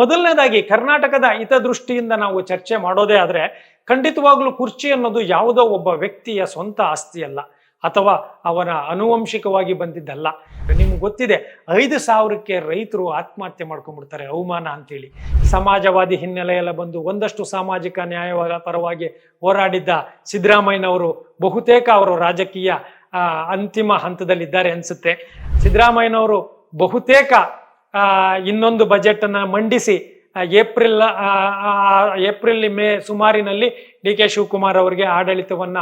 ಮೊದಲನೇದಾಗಿ ಕರ್ನಾಟಕದ ಹಿತದೃಷ್ಟಿಯಿಂದ ನಾವು ಚರ್ಚೆ ಮಾಡೋದೇ ಆದರೆ ಖಂಡಿತವಾಗ್ಲೂ ಕುರ್ಚಿ ಅನ್ನೋದು ಯಾವುದೋ ಒಬ್ಬ ವ್ಯಕ್ತಿಯ ಸ್ವಂತ ಆಸ್ತಿ ಅಲ್ಲ, ಅಥವಾ ಅವನ ಅನುವಂಶಿಕವಾಗಿ ಬಂದಿದ್ದಲ್ಲ. ನಿಮ್ಗೆ ಗೊತ್ತಿದೆ, ಐದು ಸಾವಿರಕ್ಕೆ ರೈತರು ಆತ್ಮಹತ್ಯೆ ಮಾಡ್ಕೊಂಡ್ಬಿಡ್ತಾರೆ, ಅವಮಾನ ಅಂತೇಳಿ. ಸಮಾಜವಾದಿ ಹಿನ್ನೆಲೆಯೆಲ್ಲ ಬಂದು ಒಂದಷ್ಟು ಸಾಮಾಜಿಕ ನ್ಯಾಯವಾದ ಪರವಾಗಿ ಹೋರಾಡಿದ್ದ ಸಿದ್ದರಾಮಯ್ಯನವರು ಬಹುತೇಕ ಅವರು ರಾಜಕೀಯ ಅಂತಿಮ ಹಂತದಲ್ಲಿದ್ದಾರೆ ಅನ್ಸುತ್ತೆ. ಸಿದ್ದರಾಮಯ್ಯನವರು ಬಹುತೇಕ ಇನ್ನೊಂದು ಬಜೆಟ್ ಅನ್ನ ಮಂಡಿಸಿ ಏಪ್ರಿಲ್ ಏಪ್ರಿಲ್, ಮೇ ಸುಮಾರಿನಲ್ಲಿ ಡಿ ಕೆ ಶಿವಕುಮಾರ್ ಅವರಿಗೆ ಆಡಳಿತವನ್ನ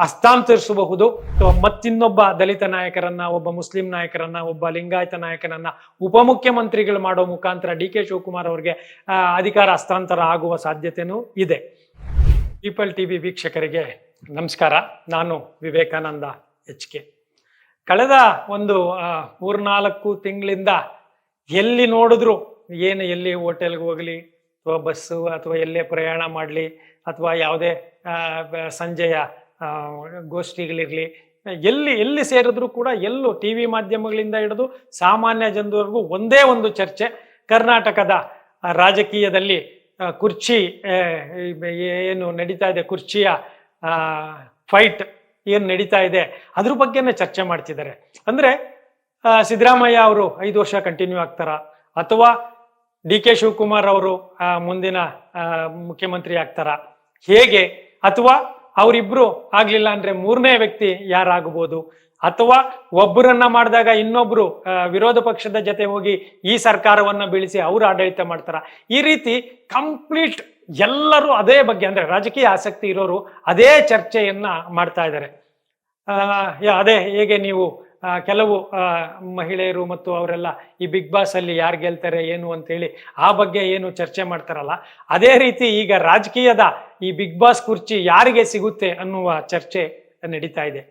ಹಸ್ತಾಂತರಿಸಬಹುದು. ಮತ್ತಿನ್ನೊಬ್ಬ ದಲಿತ ನಾಯಕರನ್ನ, ಒಬ್ಬ ಮುಸ್ಲಿಂ ನಾಯಕರನ್ನ, ಒಬ್ಬ ಲಿಂಗಾಯತ ನಾಯಕನನ್ನ ಉಪಮುಖ್ಯಮಂತ್ರಿಗಳು ಮಾಡೋ ಮುಖಾಂತರ ಡಿ ಕೆ ಶಿವಕುಮಾರ್ ಅವರಿಗೆ ಅಧಿಕಾರ ಹಸ್ತಾಂತರ ಆಗುವ ಸಾಧ್ಯತೆನೂ ಇದೆ. ಪೀಪಲ್ ಟಿವಿ ವೀಕ್ಷಕರಿಗೆ ನಮಸ್ಕಾರ. ನಾನು ವಿವೇಕಾನಂದ ಎಚ್ ಕೆ. ಕಳೆದ ಒಂದು ಮೂರ್ನಾಲ್ಕು ತಿಂಗಳಿಂದ ಎಲ್ಲಿ ನೋಡಿದ್ರು ಏನು ಎಲ್ಲಿ ಹೋಟೆಲ್ಗೆ ಹೋಗಲಿ, ಅಥವಾ ಬಸ್ಸು, ಅಥವಾ ಎಲ್ಲೇ ಪ್ರಯಾಣ ಮಾಡಲಿ, ಅಥವಾ ಯಾವುದೇ ಸಂಜೆಯ ಗೋಷ್ಠಿಗಳಿರಲಿ, ಎಲ್ಲಿ ಎಲ್ಲಿ ಸೇರಿದ್ರು ಕೂಡ ಎಲ್ಲೂ ಟಿ ವಿ ಮಾಧ್ಯಮಗಳಿಂದ ಹಿಡಿದು ಸಾಮಾನ್ಯ ಜನರವರೆಗೂ ಒಂದೇ ಒಂದು ಚರ್ಚೆ, ಕರ್ನಾಟಕದ ರಾಜಕೀಯದಲ್ಲಿ ಕುರ್ಚಿ ಏನು ನಡೀತಾ ಇದೆ, ಕುರ್ಚಿಯ ಫೈಟ್, ಏನು ನಡೀತಾ ಇದೆ, ಅದ್ರ ಬಗ್ಗೆನೇ ಚರ್ಚೆ ಮಾಡ್ತಿದ್ದಾರೆ. ಅಂದ್ರೆ ಸಿದ್ದರಾಮಯ್ಯ ಅವರು ಐದು ವರ್ಷ ಕಂಟಿನ್ಯೂ ಆಗ್ತಾರ? ಅಥವಾ ಡಿ ಕೆ ಶಿವಕುಮಾರ್ ಅವರು ಮುಂದಿನ ಮುಖ್ಯಮಂತ್ರಿ ಆಗ್ತಾರ? ಹೇಗೆ? ಅಥವಾ ಅವರಿಬ್ರು ಆಗ್ಲಿಲ್ಲ ಅಂದ್ರೆ ಮೂರನೇ ವ್ಯಕ್ತಿ ಯಾರಾಗಬಹುದು ಅಥವಾ ಒಬ್ಬರನ್ನ ಮಾಡಿದಾಗ ಇನ್ನೊಬ್ರು ವಿರೋಧ ಪಕ್ಷದ ಜೊತೆ ಹೋಗಿ ಈ ಸರ್ಕಾರವನ್ನ ಬೀಳಿಸಿ ಅವರು ಆಡಳಿತ ಮಾಡ್ತಾರ? ಈ ರೀತಿ ಕಂಪ್ಲೀಟ್ ಎಲ್ಲರೂ ಅದೇ ಬಗ್ಗೆ, ಅಂದ್ರೆ ರಾಜಕೀಯ ಆಸಕ್ತಿ ಇರೋರು ಅದೇ ಚರ್ಚೆಯನ್ನ ಮಾಡ್ತಾ ಇದ್ದಾರೆ ಅದೇ ಹೇಗೆ ನೀವು ಕೆಲವು ಮಹಿಳೆಯರು ಮತ್ತು ಅವರೆಲ್ಲ ಈ ಬಿಗ್ ಬಾಸ್ ಅಲ್ಲಿ ಯಾರು ಗೆಲ್ತಾರೆ, ಏನು ಅಂತೇಳಿ ಆ ಬಗ್ಗೆ ಏನು ಚರ್ಚೆ ಮಾಡ್ತಾರಲ್ಲ, ಅದೇ ರೀತಿ ಈಗ ರಾಜಕೀಯದ ಈ ಬಿಗ್ ಬಾಸ್ ಕುರ್ಚಿ ಯಾರಿಗೆ ಸಿಗುತ್ತೆ ಅನ್ನುವ ಚರ್ಚೆ ನಡೀತಾ ಇದೆ.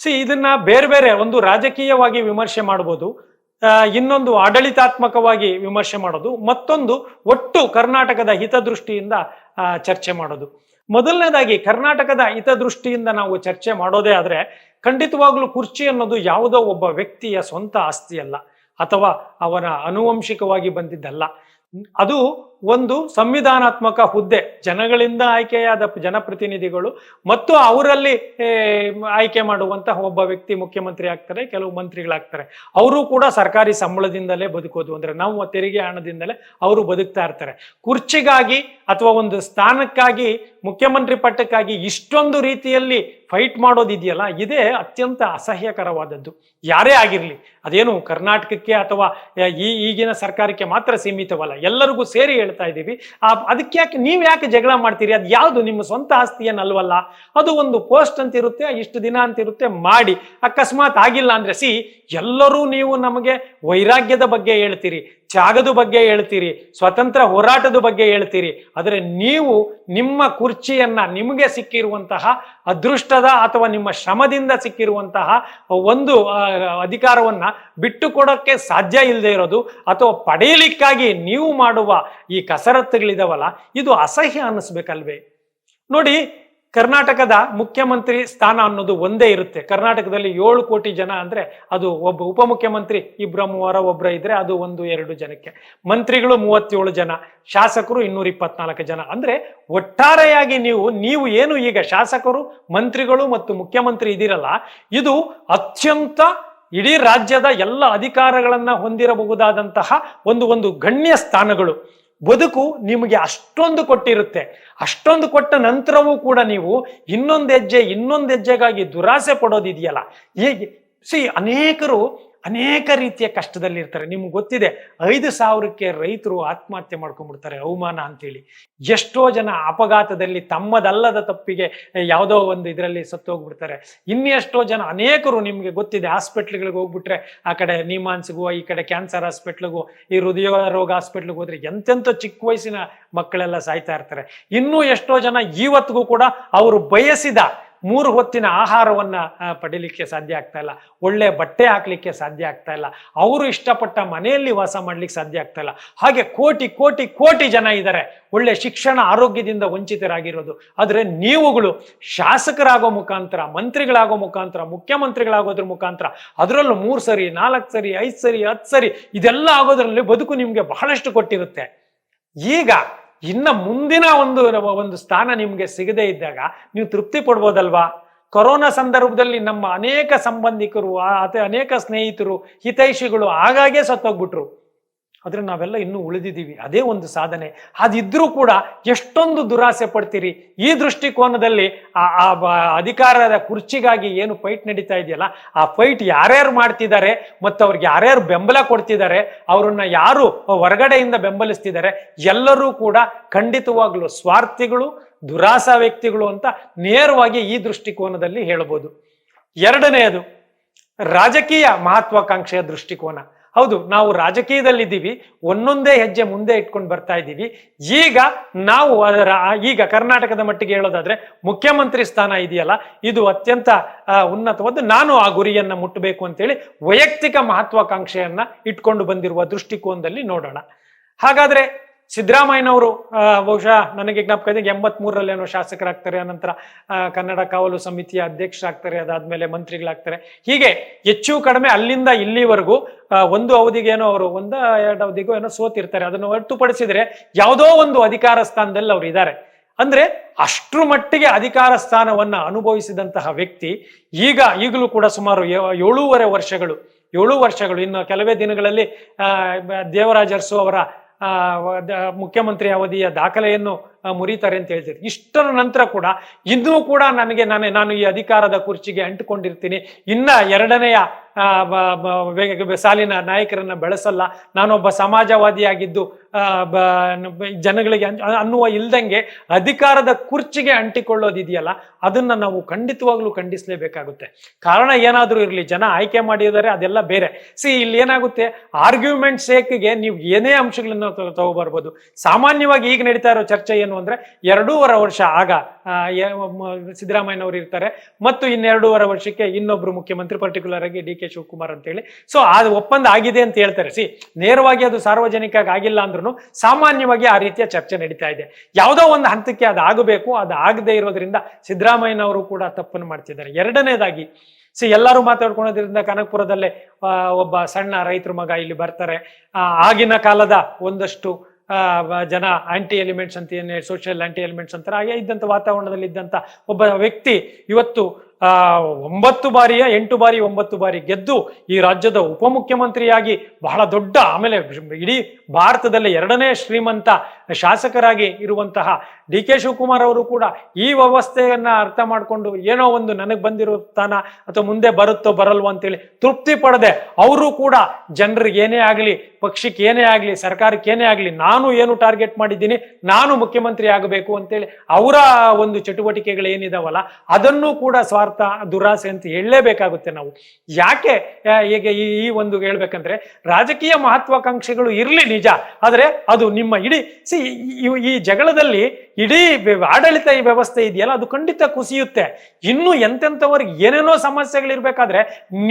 ಸಿ ಇದನ್ನ ಬೇರೆ ಬೇರೆ ಒಂದು ರಾಜಕೀಯವಾಗಿ ವಿಮರ್ಶೆ ಮಾಡ್ಬೋದು ಇನ್ನೊಂದು ಆಡಳಿತಾತ್ಮಕವಾಗಿ ವಿಮರ್ಶೆ ಮಾಡೋದು, ಮತ್ತೊಂದು ಒಟ್ಟು ಕರ್ನಾಟಕದ ಹಿತದೃಷ್ಟಿಯಿಂದ ಚರ್ಚೆ ಮಾಡೋದು. ಮೊದಲನೇದಾಗಿ ಕರ್ನಾಟಕದ ಹಿತದೃಷ್ಟಿಯಿಂದ ನಾವು ಚರ್ಚೆ ಮಾಡೋದೇ ಆದ್ರೆ ಖಂಡಿತವಾಗ್ಲೂ ಕುರ್ಚಿ ಅನ್ನೋದು ಯಾವುದೋ ಒಬ್ಬ ವ್ಯಕ್ತಿಯ ಸ್ವಂತ ಆಸ್ತಿ ಅಲ್ಲ ಅಥವಾ ಅವನ ಅನುವಂಶಿಕವಾಗಿ ಬಂದಿದ್ದಲ್ಲ. ಅದು ಒಂದು ಸಂವಿಧಾನಾತ್ಮಕ ಹುದ್ದೆ. ಜನಗಳಿಂದ ಆಯ್ಕೆಯಾದ ಜನಪ್ರತಿನಿಧಿಗಳು ಮತ್ತು ಅವರಲ್ಲಿ ಆಯ್ಕೆ ಮಾಡುವಂತಹ ಒಬ್ಬ ವ್ಯಕ್ತಿ ಮುಖ್ಯಮಂತ್ರಿ ಆಗ್ತಾರೆ, ಕೆಲವು ಮಂತ್ರಿಗಳಾಗ್ತಾರೆ. ಅವರು ಕೂಡ ಸರ್ಕಾರಿ ಸಂಬಳದಿಂದಲೇ ಬದುಕೋದು. ಅಂದ್ರೆ ನಾವು ತೆರಿಗೆ ಹಣದಿಂದಲೇ ಅವರು ಬದುಕ್ತಾ ಇರ್ತಾರೆ. ಕುರ್ಚಿಗಾಗಿ ಅಥವಾ ಒಂದು ಸ್ಥಾನಕ್ಕಾಗಿ, ಮುಖ್ಯಮಂತ್ರಿ ಪಟ್ಟಕ್ಕಾಗಿ ಇಷ್ಟೊಂದು ರೀತಿಯಲ್ಲಿ ಫೈಟ್ ಮಾಡೋದಿದೆಯಲ್ಲ, ಇದೇ ಅತ್ಯಂತ ಅಸಹ್ಯಕರವಾದದ್ದು. ಯಾರೇ ಆಗಿರಲಿ, ಅದೇನು ಕರ್ನಾಟಕಕ್ಕೆ ಅಥವಾ ಈ ಈಗಿನ ಸರ್ಕಾರಕ್ಕೆ ಮಾತ್ರ ಸೀಮಿತವಲ್ಲ, ಎಲ್ಲರಿಗೂ ಸೇರಿ ಹೇಳ್ತಾ ಇದ್ದೀವಿ. ಆ, ಅದಕ್ಕೆ ಯಾಕೆ, ನೀವು ಯಾಕೆ ಜಗಳ ಮಾಡ್ತೀರಿ? ಅದು ಯಾವುದು? ನಿಮ್ಮ ಸ್ವಂತ ಆಸ್ತಿ ಏನಲ್ವಲ್ಲ ಅದು ಒಂದು ಪೋಸ್ಟ್ ಅಂತ ಇರುತ್ತೆ ಇಷ್ಟು ದಿನ ಅಂತ ಇರುತ್ತೆ ಮಾಡಿ. ಅಕಸ್ಮಾತ್ ಆಗಿಲ್ಲ ಅಂದ್ರೆ, ಸಿ, ಎಲ್ಲರೂ ನೀವು ನಮಗೆ ವೈರಾಗ್ಯದ ಬಗ್ಗೆ ಹೇಳ್ತೀರಿ. ತ್ಯಾಗದ ಬಗ್ಗೆ ಹೇಳ್ತೀರಿ, ಸ್ವತಂತ್ರ ಹೋರಾಟದ ಬಗ್ಗೆ ಹೇಳ್ತೀರಿ, ಆದರೆ ನೀವು ನಿಮ್ಮ ಕುರ್ಚಿಯನ್ನ ನಿಮಗೆ ಸಿಕ್ಕಿರುವಂತಹ ಅದೃಷ್ಟದ ಅಥವಾ ನಿಮ್ಮ ಶ್ರಮದಿಂದ ಸಿಕ್ಕಿರುವಂತಹ ಒಂದು ಅಧಿಕಾರವನ್ನ ಬಿಟ್ಟು ಕೊಡೋಕ್ಕೆ ಸಾಧ್ಯ ಇಲ್ಲದೆ ಇರೋದು ಅಥವಾ ಪಡೆಯಲಿಕ್ಕಾಗಿ ನೀವು ಮಾಡುವ ಈ ಕಸರತ್ತುಗಳಿದಾವಲ್ಲ, ಇದು ಅಸಹ್ಯ ಅನ್ನಿಸ್ಬೇಕಲ್ವೇ? ನೋಡಿ ಕರ್ನಾಟಕದ ಮುಖ್ಯಮಂತ್ರಿ ಸ್ಥಾನ ಅನ್ನೋದು ಒಂದೇ ಇರುತ್ತೆ. ಕರ್ನಾಟಕದಲ್ಲಿ ಏಳು ಕೋಟಿ ಜನ ಅಂದ್ರೆ ಅದು ಒಬ್ಬ ಉಪಮುಖ್ಯಮಂತ್ರಿ ಇಬ್ಬರ ಮೂವರ ಒಬ್ಬರ ಇದ್ರೆ ಅದು ಒಂದು ಎರಡು ಜನಕ್ಕೆ. ಮಂತ್ರಿಗಳು ಮೂವತ್ತೇಳು ಜನ, ಶಾಸಕರು ಇನ್ನೂರ ಇಪ್ಪತ್ನಾಲ್ಕು ಜನ. ಅಂದ್ರೆ ಒಟ್ಟಾರೆಯಾಗಿ ನೀವು ನೀವು ಏನು ಈಗ ಶಾಸಕರು, ಮಂತ್ರಿಗಳು ಮತ್ತು ಮುಖ್ಯಮಂತ್ರಿ ಇದಿರಲ್ಲ, ಇದು ಅತ್ಯಂತ ಇಡೀ ರಾಜ್ಯದ ಎಲ್ಲ ಅಧಿಕಾರಗಳನ್ನ ಹೊಂದಿರಬಹುದಾದಂತಹ ಒಂದು ಒಂದು ಗಣ್ಯ ಸ್ಥಾನಗಳು. ಬದುಕು ನಿಮಗೆ ಅಷ್ಟೊಂದು ಕೊಟ್ಟಿರುತ್ತೆ. ಅಷ್ಟೊಂದು ಕೊಟ್ಟ ನಂತರವೂ ಕೂಡ ನೀವು ಇನ್ನೊಂದು ಹೆಜ್ಜೆ, ಇನ್ನೊಂದು ಹೆಜ್ಜೆಗಾಗಿ ದುರಾಸೆ ಪಡೋದಿದೆಯಲ್ಲ. ಹೇಗೆ ಸಿ ಅನೇಕರು ಅನೇಕ ರೀತಿಯ ಕಷ್ಟದಲ್ಲಿ ಇರ್ತಾರೆ. ನಿಮ್ಗೆ ಗೊತ್ತಿದೆ, ಐದು ಸಾವಿರಕ್ಕೆ ರೈತರು ಆತ್ಮಹತ್ಯೆ ಮಾಡ್ಕೊಂಡ್ಬಿಡ್ತಾರೆ, ಅವಮಾನ ಅಂತೇಳಿ. ಎಷ್ಟೋ ಜನ ಅಪಘಾತದಲ್ಲಿ ತಮ್ಮದಲ್ಲದ ತಪ್ಪಿಗೆ ಯಾವುದೋ ಒಂದು ಇದರಲ್ಲಿ ಸತ್ತೋಗ್ಬಿಡ್ತಾರೆ. ಇನ್ನೆಷ್ಟೋ ಜನ, ಅನೇಕರು ನಿಮಗೆ ಗೊತ್ತಿದೆ, ಹಾಸ್ಪಿಟ್ಲ್ಗಳಿಗೆ ಹೋಗ್ಬಿಟ್ರೆ ಆ ಕಡೆ ನಿಮಾನ್ಸ್ಗೂ, ಈ ಕಡೆ ಕ್ಯಾನ್ಸರ್ ಹಾಸ್ಪಿಟ್ಲಿಗೂ, ಈ ಹೃದಯ ರೋಗ ಹಾಸ್ಪಿಟ್ಲಿಗೆ ಹೋದ್ರೆ ಎಂತೆಂಥ ಚಿಕ್ಕ ವಯಸ್ಸಿನ ಮಕ್ಕಳೆಲ್ಲ ಸಾಯ್ತಾ ಇರ್ತಾರೆ. ಇನ್ನೂ ಎಷ್ಟೋ ಜನ ಇವತ್ತಿಗೂ ಕೂಡ ಅವರು ಬಯಸಿದ ಮೂರು ಹೊತ್ತಿನ ಆಹಾರವನ್ನ ಪಡೀಲಿಕ್ಕೆ ಸಾಧ್ಯ ಆಗ್ತಾ ಇಲ್ಲ. ಒಳ್ಳೆ ಬಟ್ಟೆ ಹಾಕ್ಲಿಕ್ಕೆ ಸಾಧ್ಯ ಆಗ್ತಾ ಇಲ್ಲ. ಅವರು ಇಷ್ಟಪಟ್ಟ ಮನೆಯಲ್ಲಿ ವಾಸ ಮಾಡ್ಲಿಕ್ಕೆ ಸಾಧ್ಯ ಆಗ್ತಾ ಇಲ್ಲ. ಹಾಗೆ ಕೋಟಿ ಕೋಟಿ ಕೋಟಿ ಜನ ಇದ್ದಾರೆ ಒಳ್ಳೆ ಶಿಕ್ಷಣ, ಆರೋಗ್ಯದಿಂದ ವಂಚಿತರಾಗಿರೋದು. ಆದರೆ ನೀವುಗಳು ಶಾಸಕರಾಗೋ ಮುಖಾಂತರ, ಮಂತ್ರಿಗಳಾಗೋ ಮುಖಾಂತರ, ಮುಖ್ಯಮಂತ್ರಿಗಳಾಗೋದ್ರ ಮುಖಾಂತರ, ಅದರಲ್ಲೂ ಮೂರು ಸರಿ, ನಾಲ್ಕು ಸರಿ, ಐದು ಸರಿ, ಹತ್ತು ಸರಿ, ಇದೆಲ್ಲ ಆಗೋದ್ರಲ್ಲಿ ಬದುಕು ನಿಮ್ಗೆ ಬಹಳಷ್ಟು ಕೊಟ್ಟಿರುತ್ತೆ. ಈಗ ಇನ್ನ ಮುಂದಿನ ಒಂದು ಒಂದು ಸ್ಥಾನ ನಿಮ್ಗೆ ಸಿಗದೇ ಇದ್ದಾಗ ನೀವು ತೃಪ್ತಿ ಪಡ್ಬೋದಲ್ವಾ? ಕೊರೋನಾ ಸಂದರ್ಭದಲ್ಲಿ ನಮ್ಮ ಅನೇಕ ಸಂಬಂಧಿಕರು ಅಥವಾ ಅನೇಕ ಸ್ನೇಹಿತರು, ಹಿತೈಷಿಗಳು ಆಗಾಗೆ ಸತ್ತೋಗ್ಬಿಟ್ರು. ಆದ್ರೆ ನಾವೆಲ್ಲ ಇನ್ನೂ ಉಳಿದಿದ್ದೀವಿ. ಅದೇ ಒಂದು ಸಾಧನೆ. ಅದಿದ್ರೂ ಕೂಡ ಎಷ್ಟೊಂದು ದುರಾಸೆ ಪಡ್ತೀರಿ? ಈ ದೃಷ್ಟಿಕೋನದಲ್ಲಿ ಆ ಅಧಿಕಾರದ ಕುರ್ಚಿಗಾಗಿ ಏನು ಫೈಟ್ ನಡೀತಾ ಇದೆಯಲ್ಲ, ಆ ಫೈಟ್ ಯಾರ್ಯಾರು ಮಾಡ್ತಿದ್ದಾರೆ ಮತ್ತು ಅವ್ರಿಗೆ ಯಾರ್ಯಾರು ಬೆಂಬಲ ಕೊಡ್ತಿದ್ದಾರೆ, ಅವರನ್ನು ಯಾರು ಹೊರಗಡೆಯಿಂದ ಬೆಂಬಲಿಸ್ತಿದ್ದಾರೆ, ಎಲ್ಲರೂ ಕೂಡ ಖಂಡಿತವಾಗ್ಲೂ ಸ್ವಾರ್ಥಿಗಳು, ದುರಾಸ ವ್ಯಕ್ತಿಗಳು ಅಂತ ನೇರವಾಗಿ ಈ ದೃಷ್ಟಿಕೋನದಲ್ಲಿ ಹೇಳ್ಬೋದು. ಎರಡನೆಯದು ರಾಜಕೀಯ ಮಹತ್ವಾಕಾಂಕ್ಷೆಯ ದೃಷ್ಟಿಕೋನ. ಹೌದು, ನಾವು ರಾಜಕೀಯದಲ್ಲಿದ್ದೀವಿ, ಒಂದೊಂದೇ ಹೆಜ್ಜೆ ಮುಂದೆ ಇಟ್ಕೊಂಡು ಬರ್ತಾ ಇದ್ದೀವಿ. ಈಗ ನಾವು ಅದರ ಈಗ ಕರ್ನಾಟಕದ ಮಟ್ಟಿಗೆ ಹೇಳೋದಾದ್ರೆ ಮುಖ್ಯಮಂತ್ರಿ ಸ್ಥಾನ ಇದೆಯಲ್ಲ, ಇದು ಅತ್ಯಂತ ಉನ್ನತವಾದ ನಾನು ಆ ಗುರಿಯನ್ನ ಮುಟ್ಟಬೇಕು ಅಂತೇಳಿ ವೈಯಕ್ತಿಕ ಮಹತ್ವಾಕಾಂಕ್ಷೆಯನ್ನ ಇಟ್ಕೊಂಡು ಬಂದಿರುವ ದೃಷ್ಟಿಕೋನದಲ್ಲಿ ನೋಡೋಣ. ಹಾಗಾದ್ರೆ ಸಿದ್ದರಾಮಯ್ಯನವರು ಬಹುಶಃ ನನಗೆ ಜ್ಞಾಪಕ ಇದೆ ಎಂಬತ್ ಮೂರರಲ್ಲೇನೋ ಶಾಸಕರಾಗ್ತಾರೆ, ಅನಂತರ ಕನ್ನಡ ಕಾವಲು ಸಮಿತಿಯ ಅಧ್ಯಕ್ಷರಾಗ್ತಾರೆ, ಅದಾದ್ಮೇಲೆ ಮಂತ್ರಿಗಳಾಗ್ತಾರೆ. ಹೀಗೆ ಹೆಚ್ಚು ಕಡಿಮೆ ಅಲ್ಲಿಂದ ಇಲ್ಲಿವರೆಗೂ ಒಂದು ಅವಧಿಗೆ ಏನೋ ಅವರು, ಒಂದ ಎರಡು ಅವಧಿಗೂ ಏನೋ ಸೋತಿರ್ತಾರೆ. ಅದನ್ನು ಹೊರತುಪಡಿಸಿದ್ರೆ ಯಾವುದೋ ಒಂದು ಅಧಿಕಾರ ಸ್ಥಾನದಲ್ಲಿ ಅವರು ಇದ್ದಾರೆ ಅಂದ್ರೆ ಅಷ್ಟ್ರ ಮಟ್ಟಿಗೆ ಅಧಿಕಾರ ಸ್ಥಾನವನ್ನ ಅನುಭವಿಸಿದಂತಹ ವ್ಯಕ್ತಿ ಈಗ ಈಗಲೂ ಕೂಡ ಸುಮಾರು ಏಳೂವರೆ ವರ್ಷಗಳು, ಏಳು ವರ್ಷಗಳು, ಇನ್ನು ಕೆಲವೇ ದಿನಗಳಲ್ಲಿ ದೇವರಾಜ ಅರಸು ಅವರ ಮುಖ್ಯಮಂತ್ರಿ ಅವಧಿಯ ದಾಖಲೆಯನ್ನು ಮುರಿತಾರೆ ಅಂತ ಹೇಳ್ತಾರೆ. ಇಷ್ಟರ ನಂತರ ಕೂಡ ಇನ್ನೂ ಕೂಡ ನನಗೆ ನಾನು ನಾನು ಈ ಅಧಿಕಾರದ ಕುರ್ಚಿಗೆ ಅಂಟಿಕೊಂಡಿರ್ತೀನಿ. ಇನ್ನ ಎರಡನೆಯ ಸಾಲಿನ ನಾಯಕರನ್ನ ಬೆಳೆಸಲ್ಲ. ನಾನೊಬ್ಬ ಸಮಾಜವಾದಿಯಾಗಿದ್ದು ಜನಗಳಿಗೆ ಅನ್ನುವ ಇಲ್ದಂಗೆ ಅಧಿಕಾರದ ಕುರ್ಚಿಗೆ ಅಂಟಿಕೊಳ್ಳೋದಿದೆಯಲ್ಲ, ಅದನ್ನ ನಾವು ಖಂಡಿತವಾಗ್ಲೂ ಖಂಡಿಸಲೇಬೇಕಾಗುತ್ತೆ. ಕಾರಣ ಏನಾದರೂ ಇರಲಿ, ಜನ ಆಯ್ಕೆ ಮಾಡಿದರೆ ಅದೆಲ್ಲ ಬೇರೆ. ಸಿ, ಇಲ್ಲಿ ಏನಾಗುತ್ತೆ? ಆರ್ಗ್ಯುಮೆಂಟ್ ಸೇಕ್ಗೆ ನೀವು ಏನೇ ಅಂಶಗಳನ್ನ ತಗೊ- ತಗೋಬರ್ಬೋದು. ಸಾಮಾನ್ಯವಾಗಿ ಈಗ ನಡೀತಾ ಇರೋ ಚರ್ಚೆ ಏನು ಅಂದ್ರೆ ಎರಡೂವರೆ ವರ್ಷ ಆಗ ಸಿದ್ದರಾಮಯ್ಯನವರು ಇರ್ತಾರೆ. ಮತ್ತು ಇನ್ನೆರಡೂವರೆ ವರ್ಷಕ್ಕೆ ಇನ್ನೊಬ್ರು ಮುಖ್ಯಮಂತ್ರಿ ಪರ್ಟಿಕ್ಯುಲರ್ ಆಗಿ ಡಿ ಕೆ ಶಿವಕುಮಾರ್ ಅಂತೇಳಿ ಸೊ ಆ ಒಪ್ಪಂದ ಆಗಿದೆ ಅಂತ ಹೇಳ್ತಾರೆ. ಸಿ ನೇರವಾಗಿ ಅದು ಸಾರ್ವಜನಿಕ ಆಗಿಲ್ಲ ಅಂದ್ರೂ ಸಾಮಾನ್ಯವಾಗಿ ಆ ರೀತಿಯ ಚರ್ಚೆ ನಡೀತಾ ಇದೆ. ಯಾವುದೋ ಒಂದು ಹಂತಕ್ಕೆ ಅದು ಆಗಬೇಕು, ಅದು ಆಗದೆ ಇರೋದ್ರಿಂದ ಸಿದ್ದರಾಮಯ್ಯನವರು ಕೂಡ ತಪ್ಪನ್ನು ಮಾಡ್ತಿದ್ದಾರೆ. ಎರಡನೇದಾಗಿ ಸಿ ಎಲ್ಲರೂ ಮಾತಾಡ್ಕೊಳೋದ್ರಿಂದ ಕನಕಪುರದಲ್ಲೇ ಒಬ್ಬ ಸಣ್ಣ ರೈತರ ಮಗ ಇಲ್ಲಿ ಬರ್ತಾರೆ. ಆಗಿನ ಕಾಲದ ಒಂದಷ್ಟು ಜನ ಆಂಟಿ ಎಲಿಮೆಂಟ್ಸ್ ಅಂತ ಏನ್ ಸೋಷಿಯಲ್ ಆಂಟಿ ಎಲಿಮೆಂಟ್ಸ್ ಅಂತಾರೆ, ಹಾಗೆ ಇದ್ದಂಥ ವಾತಾವರಣದಲ್ಲಿ ಇದ್ದಂಥ ಒಬ್ಬ ವ್ಯಕ್ತಿ ಇವತ್ತು ಒಂಬತ್ತು ಬಾರಿಯ, ಎಂಟು ಬಾರಿ, ಒಂಬತ್ತು ಬಾರಿ ಗೆದ್ದು ಈ ರಾಜ್ಯದ ಉಪಮುಖ್ಯಮಂತ್ರಿಯಾಗಿ ಬಹಳ ದೊಡ್ಡ, ಆಮೇಲೆ ಇಡೀ ಭಾರತದಲ್ಲಿ ಎರಡನೇ ಶ್ರೀಮಂತ ಶಾಸಕರಾಗಿ ಇರುವಂತಹ ಡಿ ಕೆ ಶಿವಕುಮಾರ್ ಅವರು ಕೂಡ ಈ ವ್ಯವಸ್ಥೆಯನ್ನ ಅರ್ಥ ಮಾಡಿಕೊಂಡು ಏನೋ ಒಂದು ನನಗೆ ಬಂದಿರೋ ಸ್ಥಾನ ಅಥವಾ ಮುಂದೆ ಬರುತ್ತೋ ಬರಲ್ವೋ ಅಂತೇಳಿ ತೃಪ್ತಿ ಪಡದೆ ಅವರು ಕೂಡ ಜನರಿಗೆ ಏನೇ ಆಗಲಿ, ಪಕ್ಷಕ್ಕೆ ಏನೇ ಆಗಲಿ, ಸರ್ಕಾರಕ್ಕೆ ಏನೇ ಆಗಲಿ, ನಾನು ಏನು ಟಾರ್ಗೆಟ್ ಮಾಡಿದ್ದೀನಿ, ನಾನು ಮುಖ್ಯಮಂತ್ರಿ ಆಗಬೇಕು ಅಂತೇಳಿ ಅವರ ಒಂದು ಚಟುವಟಿಕೆಗಳು ಏನಿದಾವಲ್ಲ, ಅದನ್ನು ಕೂಡ ಸ್ವಾರ್ಥ ದುರಾಸೆ ಅಂತ ಹೇಳಲೇಬೇಕಾಗುತ್ತೆ ನಾವು. ಯಾಕೆ ಈಗ ಈ ಒಂದು ಹೇಳ್ಬೇಕಂದ್ರೆ ರಾಜಕೀಯ ಮಹತ್ವಾಕಾಂಕ್ಷೆಗಳು ಇರಲಿ ನಿಜ, ಆದರೆ ಅದು ನಿಮ್ಮ ಇಡೀ, ಸಿ, ಈ ಜಗಳದಲ್ಲಿ ಇಡೀ ಆಡಳಿತ ವ್ಯವಸ್ಥೆ ಇದೆಯಲ್ಲ, ಅದು ಖಂಡಿತ ಕುಸಿಯುತ್ತೆ. ಇನ್ನು ಎಂತೆಂಥವ್ರಿಗೆ ಏನೇನೋ ಸಮಸ್ಯೆಗಳಿರ್ಬೇಕಾದ್ರೆ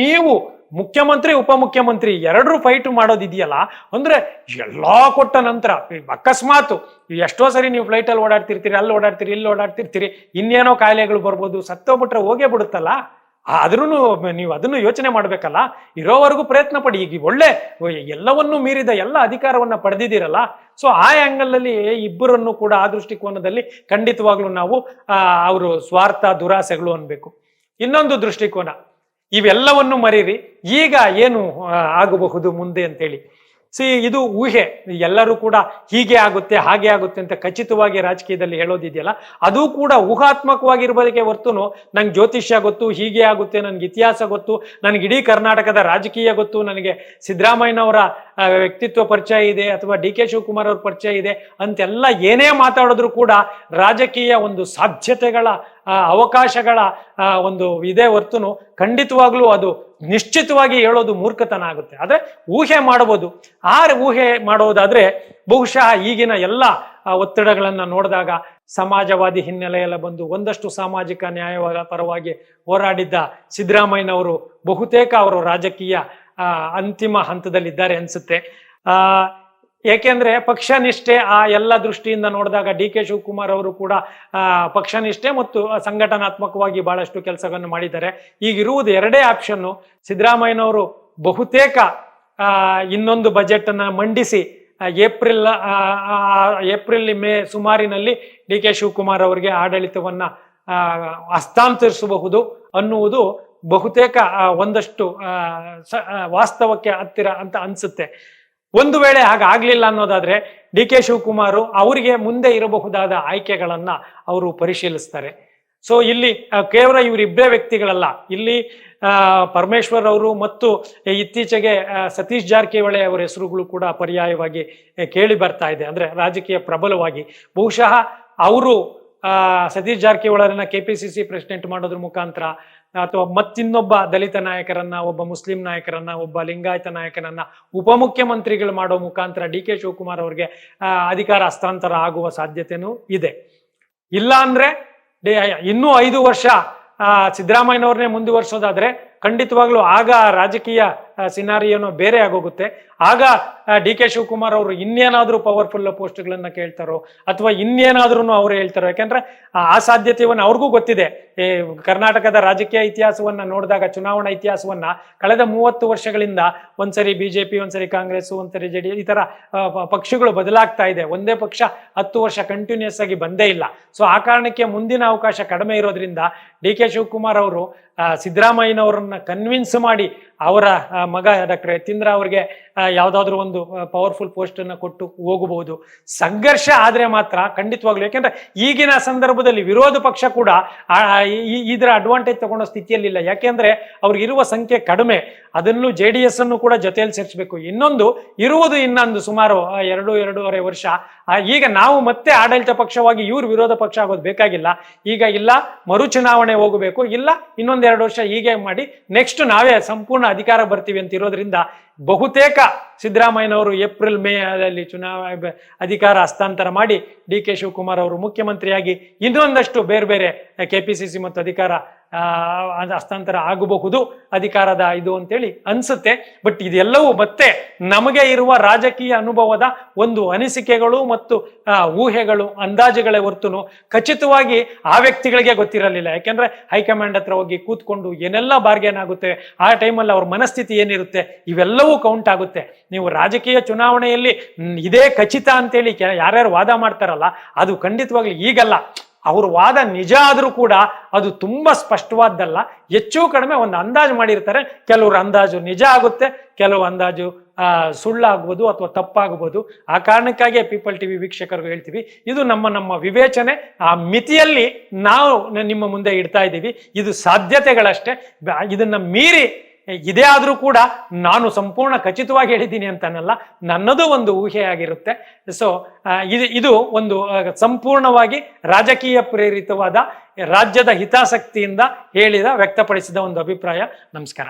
ನೀವು ಮುಖ್ಯಮಂತ್ರಿ, ಉಪಮುಖ್ಯಮಂತ್ರಿ ಎರಡರೂ ಫೈಟ್ ಮಾಡೋದಿದೆಯಲ್ಲ? ಅಂದ್ರೆ ಎಲ್ಲಾ ಕೊಟ್ಟ ನಂತರ ಅಕಸ್ಮಾತ್ ಎಷ್ಟೋ ಸರಿ ನೀವು ಫ್ಲೈಟಲ್ಲಿ ಓಡಾಡ್ತಿರ್ತೀರಿ, ಅಲ್ಲಿ ಓಡಾಡ್ತೀರಿ ಇಲ್ಲಿ ಓಡಾಡ್ತಿರ್ತೀರಿ, ಇನ್ನೇನೋ ಕಾಯಿಲೆಗಳು ಬರ್ಬೋದು, ಸತ್ತೋಗ್ಬಿಟ್ರೆ ಹೋಗೇ ಬಿಡುತ್ತಲ್ಲ? ಆದ್ರೂ ನೀವು ಅದನ್ನು ಯೋಚನೆ ಮಾಡ್ಬೇಕಲ್ಲ? ಇರೋವರೆಗೂ ಪ್ರಯತ್ನ ಪಡಿ. ಈಗ ಒಳ್ಳೆ ಎಲ್ಲವನ್ನೂ ಮೀರಿದ ಎಲ್ಲ ಅಧಿಕಾರವನ್ನ ಪಡೆದಿದ್ದೀರಲ್ಲ? ಸೊ ಆ ಆಂಗಲ್ ಅಲ್ಲಿ ಇಬ್ಬರನ್ನು ಕೂಡ, ಆ ದೃಷ್ಟಿಕೋನದಲ್ಲಿ ಖಂಡಿತವಾಗ್ಲೂ ನಾವು ಅವರು ಸ್ವಾರ್ಥ ದುರಾಸೆಗಳು ಅನ್ಬೇಕು. ಇನ್ನೊಂದು ದೃಷ್ಟಿಕೋನ. ಇವೆಲ್ಲವನ್ನು ಮರೀರಿ ಈಗ ಏನು ಆಗಬಹುದು ಮುಂದೆ ಅಂತೇಳಿ. ಸಿ, ಇದು ಊಹೆ. ಎಲ್ಲರೂ ಕೂಡ ಹೀಗೆ ಆಗುತ್ತೆ, ಹಾಗೆ ಆಗುತ್ತೆ ಅಂತ ಖಚಿತವಾಗಿ ರಾಜಕೀಯದಲ್ಲಿ ಹೇಳೋದಿದೆಯಲ್ಲ, ಅದು ಕೂಡ ಊಹಾತ್ಮಕವಾಗಿರ್ಬೋದಕ್ಕೆ ಹೊರ್ತುನು, ನಂಗೆ ಜ್ಯೋತಿಷ್ಯ ಗೊತ್ತು, ಹೀಗೆ ಆಗುತ್ತೆ ನನಗೆ ಇತಿಹಾಸ ಗೊತ್ತು ನನಗೆ ಇಡೀ ಕರ್ನಾಟಕದ ರಾಜಕೀಯ ಗೊತ್ತು, ನನಗೆ ಸಿದ್ದರಾಮಯ್ಯನವರ ವ್ಯಕ್ತಿತ್ವ ಪರಿಚಯ ಇದೆ, ಅಥವಾ ಡಿ ಕೆ ಶಿವಕುಮಾರ್ ಅವ್ರ ಪರಿಚಯ ಇದೆ ಅಂತೆಲ್ಲ ಏನೇ ಮಾತಾಡಿದ್ರು ಕೂಡ ರಾಜಕೀಯ ಒಂದು ಸಾಧ್ಯತೆಗಳ ಆ, ಅವಕಾಶಗಳ ಒಂದು ಇದೆ ಹೊರ್ತುನು ಖಂಡಿತವಾಗ್ಲೂ ಅದು ನಿಶ್ಚಿತವಾಗಿ ಹೇಳೋದು ಮೂರ್ಖತನ ಆಗುತ್ತೆ. ಆದ್ರೆ ಊಹೆ ಮಾಡಬಹುದು ಆ ಊಹೆ ಮಾಡೋದಾದ್ರೆ ಬಹುಶಃ ಈಗಿನ ಎಲ್ಲ ಒತ್ತಡಗಳನ್ನು ನೋಡಿದಾಗ ಸಮಾಜವಾದಿ ಹಿನ್ನೆಲೆಯೆಲ್ಲ ಬಂದು ಒಂದಷ್ಟು ಸಾಮಾಜಿಕ ನ್ಯಾಯವಾದ ಪರವಾಗಿ ಹೋರಾಡಿದ್ದ ಸಿದ್ದರಾಮಯ್ಯನವರು ಬಹುತೇಕ ಅವರು ರಾಜಕೀಯ ಅಂತಿಮ ಹಂತದಲ್ಲಿದ್ದಾರೆ ಅನ್ಸುತ್ತೆ. ಆ ಏಕೆಂದ್ರೆ ಪಕ್ಷ ನಿಷ್ಠೆ ಆ ಎಲ್ಲ ದೃಷ್ಟಿಯಿಂದ ನೋಡಿದಾಗ ಡಿ ಕೆ ಶಿವಕುಮಾರ್ ಅವರು ಕೂಡ ಪಕ್ಷನಿಷ್ಠೆ ಪಕ್ಷ ನಿಷ್ಠೆ ಮತ್ತು ಸಂಘಟನಾತ್ಮಕವಾಗಿ ಬಹಳಷ್ಟು ಕೆಲಸವನ್ನು ಮಾಡಿದ್ದಾರೆ. ಈಗಿರುವುದು ಎರಡೇ ಆಪ್ಷನ್ನು ಸಿದ್ದರಾಮಯ್ಯನವರು ಬಹುತೇಕ ಇನ್ನೊಂದು ಬಜೆಟ್ ಅನ್ನ ಮಂಡಿಸಿ ಏಪ್ರಿಲ್ ಏಪ್ರಿಲ್ ಮೇ ಸುಮಾರಿನಲ್ಲಿ ಡಿ ಕೆ ಶಿವಕುಮಾರ್ ಅವರಿಗೆ ಆಡಳಿತವನ್ನ ಹಸ್ತಾಂತರಿಸಬಹುದು ಅನ್ನುವುದು ಬಹುತೇಕ ಒಂದಷ್ಟು ವಾಸ್ತವಕ್ಕೆ ಹತ್ತಿರ ಅಂತ ಅನ್ಸುತ್ತೆ. ಒಂದು ವೇಳೆ ಹಾಗಾಗ್ಲಿಲ್ಲ ಅನ್ನೋದಾದ್ರೆ ಡಿ ಕೆ ಶಿವಕುಮಾರ್ ಅವರಿಗೆ ಮುಂದೆ ಇರಬಹುದಾದ ಆಯ್ಕೆಗಳನ್ನ ಅವರು ಪರಿಶೀಲಿಸ್ತಾರೆ. ಸೊ ಇಲ್ಲಿ ಕೇವಲ ಇವರಿಬ್ಬರೇ ವ್ಯಕ್ತಿಗಳಲ್ಲ. ಇಲ್ಲಿ ಪರಮೇಶ್ವರ್ ಅವರು ಮತ್ತು ಇತ್ತೀಚೆಗೆ ಸತೀಶ್ ಜಾರಕಿಹೊಳಿ ಅವರ ಹೆಸರುಗಳು ಕೂಡ ಪರ್ಯಾಯವಾಗಿ ಕೇಳಿ ಬರ್ತಾ ಇದೆ. ಅಂದ್ರೆ ರಾಜಕೀಯ ಪ್ರಬಲವಾಗಿ. ಬಹುಶಃ ಅವರು Satish ಜಾರಕಿಹೊಳರನ್ನ K P C C president ಮಾಡೋದ್ರ ಮುಖಾಂತರ ಅಥವಾ ಮತ್ತಿನ್ನೊಬ್ಬ ದಲಿತ ನಾಯಕರನ್ನ, ಒಬ್ಬ ಮುಸ್ಲಿಂ ನಾಯಕರನ್ನ, ಒಬ್ಬ ಲಿಂಗಾಯತ ನಾಯಕನನ್ನ ಉಪಮುಖ್ಯಮಂತ್ರಿಗಳು ಮಾಡೋ ಮುಖಾಂತರ ಡಿ ಕೆ ಶಿವಕುಮಾರ್ ಅವರಿಗೆ ಅಧಿಕಾರ ಹಸ್ತಾಂತರ ಆಗುವ ಸಾಧ್ಯತೆನೂ ಇದೆ. ಇಲ್ಲ ಅಂದ್ರೆ ಇನ್ನೂ ಐದು ವರ್ಷ ಸಿದ್ದರಾಮಯ್ಯನವ್ರನ್ನೇ ಮುಂದುವರ್ಸೋದಾದ್ರೆ ಖಂಡಿತವಾಗ್ಲೂ ಆಗ ರಾಜಕೀಯ ಸಿನಾರಿಯನ್ನು ಬೇರೆ ಆಗೋಗುತ್ತೆ. ಆಗ ಡಿ ಕೆ ಶಿವಕುಮಾರ್ ಅವರು ಇನ್ನೇನಾದ್ರೂ ಪವರ್ಫುಲ್ ಪೋಸ್ಟ್ಗಳನ್ನ ಕೇಳ್ತಾರೋ ಅಥವಾ ಇನ್ನೇನಾದ್ರೂ ಅವರು ಹೇಳ್ತಾರೋ? ಯಾಕಂದ್ರೆ, ಆ ಸಾಧ್ಯತೆಯನ್ನು ಅವ್ರಿಗೂ ಗೊತ್ತಿದೆ. ಕರ್ನಾಟಕದ ರಾಜಕೀಯ ಇತಿಹಾಸವನ್ನ ನೋಡಿದಾಗ, ಚುನಾವಣಾ ಇತಿಹಾಸವನ್ನ ಕಳೆದ ಮೂವತ್ತು ವರ್ಷಗಳಿಂದ ಒಂದ್ಸರಿ ಬಿಜೆಪಿ, ಒಂದ್ಸರಿ ಕಾಂಗ್ರೆಸ್, ಒಂದ್ಸರಿ ಜೆ ಡಿ ಈ ತರ ಪಕ್ಷಗಳು ಬದಲಾಗ್ತಾ ಇದೆ. ಒಂದೇ ಪಕ್ಷ ಹತ್ತು ವರ್ಷ ಕಂಟಿನ್ಯೂಸ್ ಆಗಿ ಬಂದೇ ಇಲ್ಲ. ಸೊ ಆ ಕಾರಣಕ್ಕೆ ಮುಂದಿನ ಅವಕಾಶ ಕಡಿಮೆ ಇರೋದ್ರಿಂದ ಡಿ ಕೆ ಶಿವಕುಮಾರ್ ಅವರು ಸಿದ್ದರಾಮಯ್ಯನವರನ್ನ ಕನ್ವಿನ್ಸ್ ಮಾಡಿ ಅವರ ಮಗ ಡಾಕ್ಟರ್ ಯತೀಂದ್ರ ಅವರಿಗೆ ಯಾವುದಾದ್ರೂ ಒಂದು ಪವರ್ಫುಲ್ ಪೋಸ್ಟ್ ಅನ್ನು ಕೊಟ್ಟು ಹೋಗಬಹುದು. ಸಂಘರ್ಷ ಆದ್ರೆ ಮಾತ್ರ ಖಂಡಿತವಾಗ್ಲು. ಯಾಕೆಂದ್ರೆ ಈಗಿನ ಸಂದರ್ಭದಲ್ಲಿ ವಿರೋಧ ಪಕ್ಷ ಕೂಡ ಇದರ ಅಡ್ವಾಂಟೇಜ್ ತಗೊಳ್ಳೋ ಸ್ಥಿತಿಯಲ್ಲಿಲ್ಲ ಯಾಕೆಂದ್ರೆ ಅವ್ರಿಗಿರುವ ಸಂಖ್ಯೆ ಕಡಿಮೆ. ಅದನ್ನು ಜೆ ಡಿ ಎಸ್ ಅನ್ನು ಕೂಡ ಜೊತೆಯಲ್ಲಿ ಸೇರಿಸಬೇಕು. ಇನ್ನೊಂದು, ಇರುವುದು ಇನ್ನೊಂದು ಸುಮಾರು ಎರಡು, ಎರಡೂವರೆ ವರ್ಷ. ಈಗ ನಾವು ಮತ್ತೆ ಆಡಳಿತ ಪಕ್ಷವಾಗಿ ಇವ್ರು ವಿರೋಧ ಪಕ್ಷ ಆಗೋದು ಬೇಕಾಗಿಲ್ಲ. ಈಗ ಇಲ್ಲ ಮರು ಚುನಾವಣೆ ಹೋಗಬೇಕು. ಇಲ್ಲ ಇನ್ನೊಂದೆರಡು ವರ್ಷ ಹೀಗೆ ಮಾಡಿ ನೆಕ್ಸ್ಟ್ ನಾವೇ ಸಂಪೂರ್ಣ ಅಧಿಕಾರ ಬರ್ತೀವಿ ಅಂತ ಇರೋದ್ರಿಂದ ಬಹುತೇಕ ಸಿದ್ದರಾಮಯ್ಯನವರು ಏಪ್ರಿಲ್ ಮೇ ಅಲ್ಲಿ ಚುನಾವಣೆ ಅಧಿಕಾರ ಹಸ್ತಾಂತರ ಮಾಡಿ ಡಿ ಕೆ ಶಿವಕುಮಾರ್ ಅವರು ಮುಖ್ಯಮಂತ್ರಿಯಾಗಿ ಇನ್ನೊಂದಷ್ಟು ಬೇರೆ ಬೇರೆ ಕೆ ಪಿ ಸಿ ಸಿ ಮತ್ತು ಅಧಿಕಾರ ಹಸ್ತಾಂತರ ಆಗಬಹುದು, ಅಧಿಕಾರದ ಇದು ಅಂತೇಳಿ ಅನ್ಸುತ್ತೆ. ಬಟ್ ಇದೆಲ್ಲವೂ ಮತ್ತೆ ನಮಗೆ ಇರುವ ರಾಜಕೀಯ ಅನುಭವದ ಒಂದು ಅನಿಸಿಕೆಗಳು ಮತ್ತು ಊಹೆಗಳು, ಅಂದಾಜುಗಳೇ ಹೊರ್ತುನು ಖಚಿತವಾಗಿ ಆ ವ್ಯಕ್ತಿಗಳಿಗೆ ಗೊತ್ತಿರಲಿಲ್ಲ. ಯಾಕೆಂದ್ರೆ ಹೈಕಮಾಂಡ್ ಹತ್ರ ಹೋಗಿ ಕೂತ್ಕೊಂಡು ಏನೆಲ್ಲ ಬಾರ್ಗೇನ್ ಆಗುತ್ತೆ, ಆ ಟೈಮಲ್ಲಿ ಅವ್ರ ಮನಸ್ಥಿತಿ ಏನಿರುತ್ತೆ, ಇವೆಲ್ಲವೂ ಕೌಂಟ್ ಆಗುತ್ತೆ. ನೀವು ರಾಜಕೀಯ ಚುನಾವಣೆಯಲ್ಲಿ ಇದೇ ಖಚಿತ ಅಂತೇಳಿ ಯಾರ್ಯಾರು ವಾದ ಮಾಡ್ತಾರಲ್ಲ, ಅದು ಖಂಡಿತವಾಗ್ಲಿ ಈಗಲ್ಲ. ಅವ್ರ ವಾದ ನಿಜ ಆದರೂ ಕೂಡ ಅದು ತುಂಬ ಸ್ಪಷ್ಟವಾದ್ದಲ್ಲ. ಹೆಚ್ಚು ಕಡಿಮೆ ಒಂದು ಅಂದಾಜು ಮಾಡಿರ್ತಾರೆ. ಕೆಲವರು ಅಂದಾಜು ನಿಜ ಆಗುತ್ತೆ, ಕೆಲವು ಅಂದಾಜು ಸುಳ್ಳಾಗ್ಬೋದು ಅಥವಾ ತಪ್ಪಾಗ್ಬೋದು. ಆ ಕಾರಣಕ್ಕಾಗಿಯೇ ಪೀಪಲ್ ಟಿವಿ ವೀಕ್ಷಕರು ಹೇಳ್ತೀವಿ, ಇದು ನಮ್ಮ ನಮ್ಮ ವಿವೇಚನೆ. ಆ ಮಿತಿಯಲ್ಲಿ ನಾವು ನಿಮ್ಮ ಮುಂದೆ ಇಡ್ತಾ ಇದ್ದೀವಿ. ಇದು ಸಾಧ್ಯತೆಗಳಷ್ಟೇ. ಇದನ್ನ ಮೀರಿ ಇದೇ ಆದರೂ ಕೂಡ ನಾನು ಸಂಪೂರ್ಣ ಖಚಿತವಾಗಿ ಹೇಳಿದ್ದೀನಿ ಅಂತನಲ್ಲ, ನನ್ನದು ಒಂದು ಊಹೆಯಾಗಿರುತ್ತೆ. ಸೊ ಇದು ಇದು ಒಂದು ಸಂಪೂರ್ಣವಾಗಿ ರಾಜಕೀಯ ಪ್ರೇರಿತವಾದ, ರಾಜ್ಯದ ಹಿತಾಸಕ್ತಿಯಿಂದ ಹೇಳಿದ, ವ್ಯಕ್ತಪಡಿಸಿದ ಒಂದು ಅಭಿಪ್ರಾಯ. ನಮಸ್ಕಾರ.